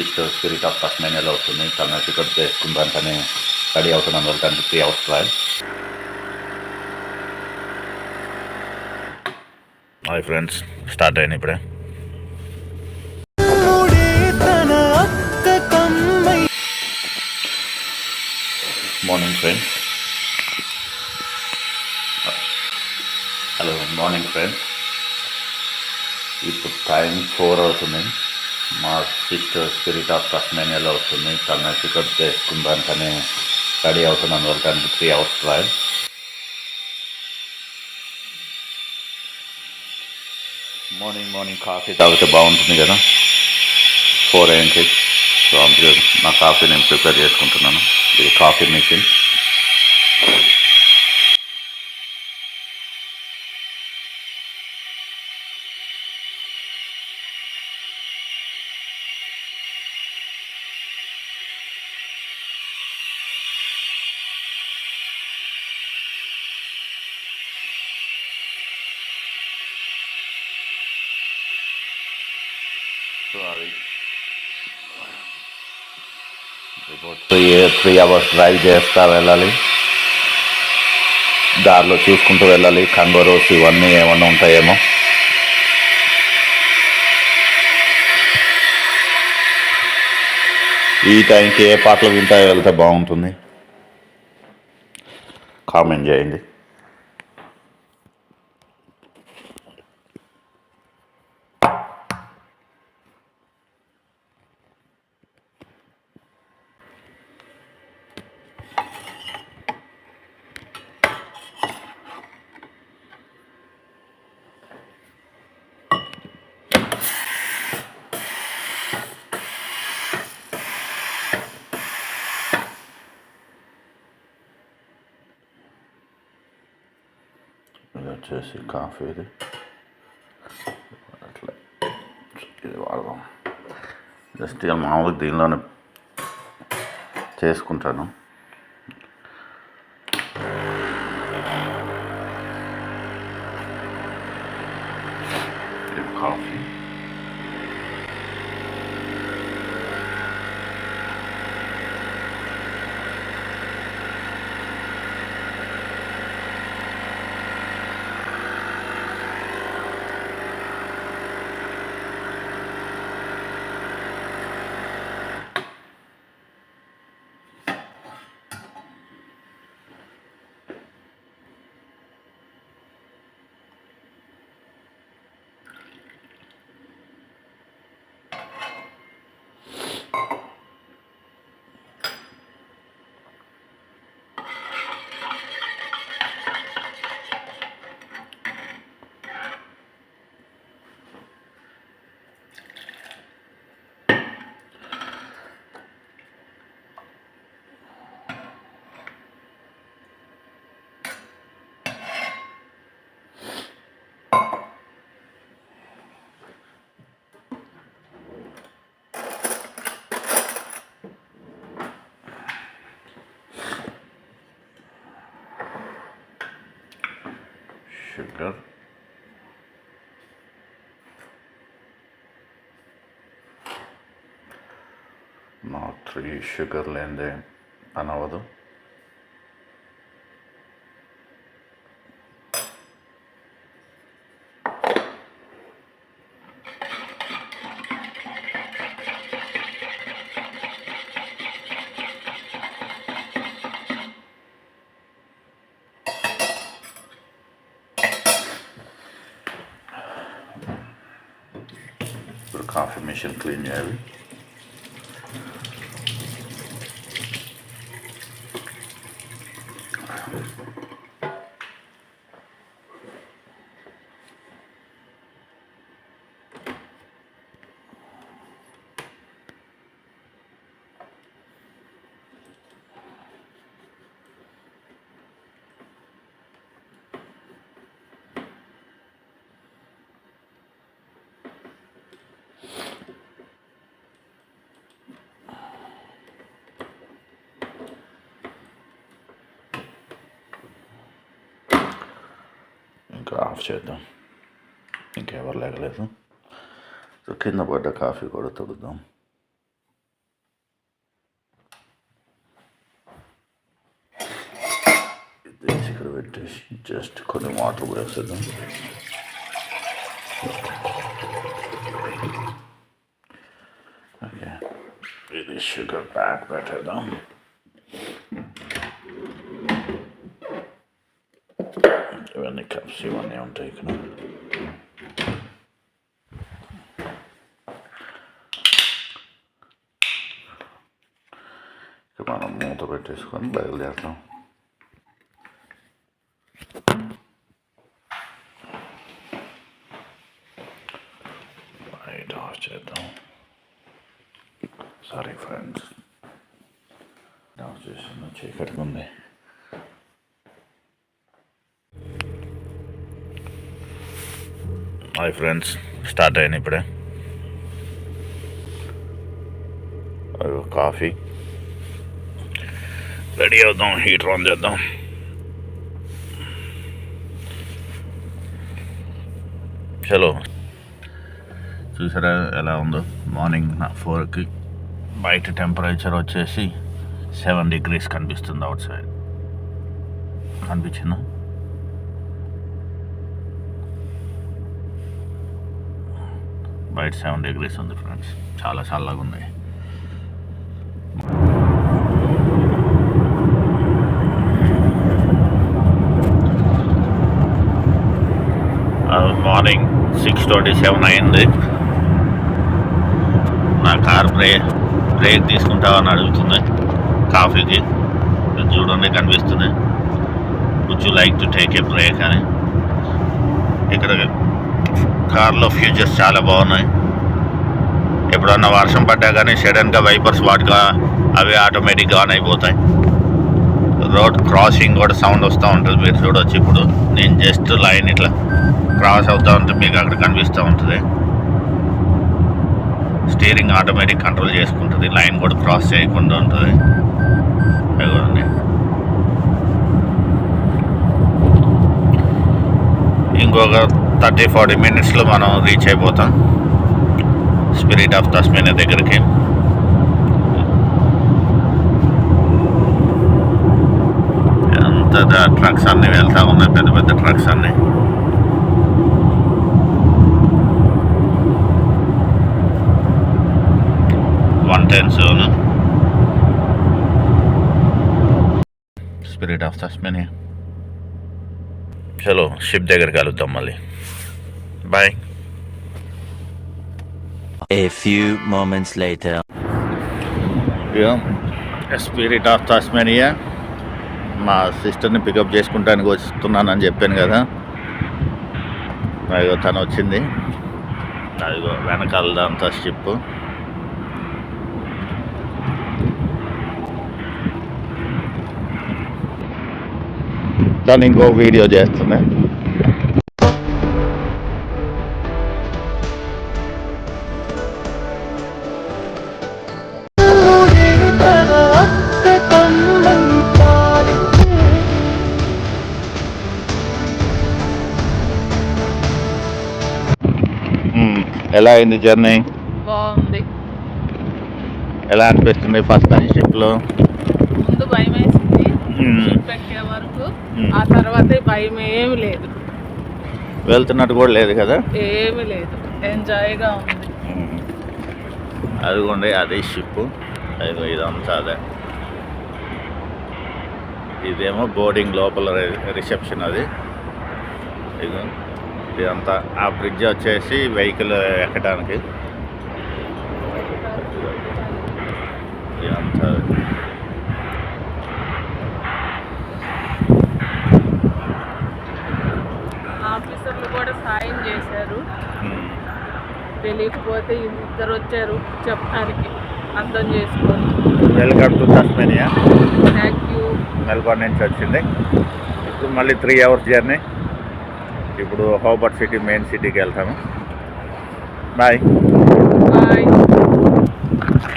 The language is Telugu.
సిస్టర్ స్పిరిట్ ఆఫ్ తస్మేనియాలో వస్తుంది తన టికెట్ చేసుకుంటానికి రెడీ అవుతున్నాను వెళ్ళడానికి three hours drive hi friends start అయ్యాను ఇప్పుడే morning friends hello morning friends ఇప్పుడు టైం ఫోర్ అవుతుంది మా సిస్టర్ స్పిరిట్ ఆఫ్ తస్మేనియాలో వస్తుంది తన చేసుకుందాం చేసుకుందానికని రెడీ అవుతున్నాను వెళ్ళడానికి three hours drive morning morning coffee తాగితే బాగుంటుంది కదా? ఫోర్ ఏంటి సో అందుకే నా కాఫీ నేను ప్రిపేర్ చేసుకుంటున్నాను. ఇది కాఫీ మిషన్ సో అది త్రీ త్రీ అవర్స్ డ్రైవ్ చేస్తా వెళ్ళాలి. దారిలో చూసుకుంటూ వెళ్ళాలి. కంగోరోస్ ఇవన్నీ ఏమన్నా ఉంటాయేమో. ఈ టైంకి ఏ పాటలు వింటా వెళ్తే బాగుంటుంది? కామెంట్ చేయండి. ఇది వచ్చేసి కాఫీ ఇది. అట్లా. ఇది వాడదాం. జస్ట్ ఇక మామూలుగా దీనిలోనే చేసుకుంటాను. కాఫీ. షుగర్ నా త్రీ షుగర్ లేనిదే పని అవ్వదు ఇప్పుడు కాఫీ మిషన్ క్లీన్ इंका आफ इंकेवर लेगले सो कड़ काफ़ी को जस्ट कोई वाटर वैसे ओके शुगर पैक बैठेदा ఇవన్నీ కప్స్ ఇవన్నీ ఉంటాయి ఇక్కడ ఇక మనం మూత పెట్టేసుకొని బయలుదేరుతాం లైట్ ఆఫ్ చేద్దాం సారీ ఫ్రెండ్స్ ఆఫ్ చేస్తున్నా చీకటిగా ఉంది హాయ్ ఫ్రెండ్స్ స్టార్ట్ అయిన ఇప్పుడే. కాఫీ. రెడీ అవుదాం హీటర్ ఆన్ చేద్దాం. చలో చూసారా ఎలా ఉందో? మార్నింగ్ ఫోర్కి బయట టెంపరేచర్ వచ్చేసి సెవెన్ డిగ్రీస్ కనిపిస్తుంది అవుట్ సైడ్. కనిపించిందా? బయట సెవెన్ డిగ్రీస్ ఉంది ఫ్రెండ్స్. చాలా చల్లగా ఉంది. మార్నింగ్ సిక్స్ ట్వంటీ సెవెన్ అయింది. నా కార్ బ్రే బ్రేక్ తీసుకుంటామని అడుగుతుంది. కాఫీకి. చూడండి కనిపిస్తుంది. Would you like to take a break అని. ఇక్కడ కార్లో ఫ్యూచర్స్ చాలా బాగున్నాయి. ఎప్పుడన్నా వర్షం పడ్డా కానీ సడన్గా వైపర్స్ వాటిగా అవి ఆటోమేటిక్గా ఆన్ అయిపోతాయి. రోడ్ క్రాసింగ్ కూడా సౌండ్ వస్తూ ఉంటుంది. మీరు చూడొచ్చు ఇప్పుడు. నేను జస్ట్ లైన్ ఇట్లా క్రాస్ అవుతూ ఉంటే మీకు అక్కడ కనిపిస్తూ ఉంటుంది. స్టీరింగ్ ఆటోమేటిక్ కంట్రోల్ చేసుకుంటుంది. లైన్ కూడా క్రాస్ చేయకుండా ఉంటుంది. ఇంకొక థర్టీ ఫార్టీ మినిట్స్లో మనం రీచ్ అయిపోతాం. స్పిరిట్ ఆఫ్ తస్మేనా దగ్గరికి. ఎంత ట్రక్స్ అన్నీ వెళ్తా ఉన్నాయి పెద్ద పెద్ద ట్రక్స్ అన్నీ. One ten zone spirit of Tasmania చలో షిప్ దగ్గర కలుద్దాం మళ్ళీ. Bye A few moments later. Spirit of Tasmania మా సిస్టర్ని పికప్ చేసుకుంటానికి వస్తున్నానని చెప్పాను కదా. అదిగో తను వచ్చింది. అదిగో వెనకాలదంతా షిప్ తను ఇంకో వీడియో చేస్తున్నా. ఎలా అయింది జర్నీ? బాగుంది. ఎలా అనిపిస్తుంది ఫస్ట్ టైం షిప్లో? ముందు భయం వేసింది మ్మ్. షిప్ ఎక్కే వరకు. ఆ తర్వాత భయం ఏమి లేదు. వెళ్తున్నట్టు కూడా లేదు కదా? ఏమి లేదు. ఎంజాయ్గా ఉంది. అదిగోండి అది షిప్ అదిగో ఇదంతా అదే. ఇదేమో బోర్డింగ్ లోపల రిసెప్షన్ అది. ఇదిగో. ఇదంతా ఆ బ్రిడ్జ్ వచ్చేసి వెహికల్ ఎక్కడానికి. ఇదంతా ఆఫీసర్లు కూడా సాయం చేశారు. మ్మ్. తెలియకపోతే ఇద్దరు వచ్చారు చెప్పడానికి. అర్థం చేసుకొని welcome to Tasmania thank you Melbourne నుంచి వచ్చింది. ఇప్పుడు మళ్ళీ త్రీ అవర్స్ జర్నీ ఇప్పుడు హోబర్ట్ సిటీ మెయిన్ సిటీకి వెళ్తాము. బాయ్. బాయ్.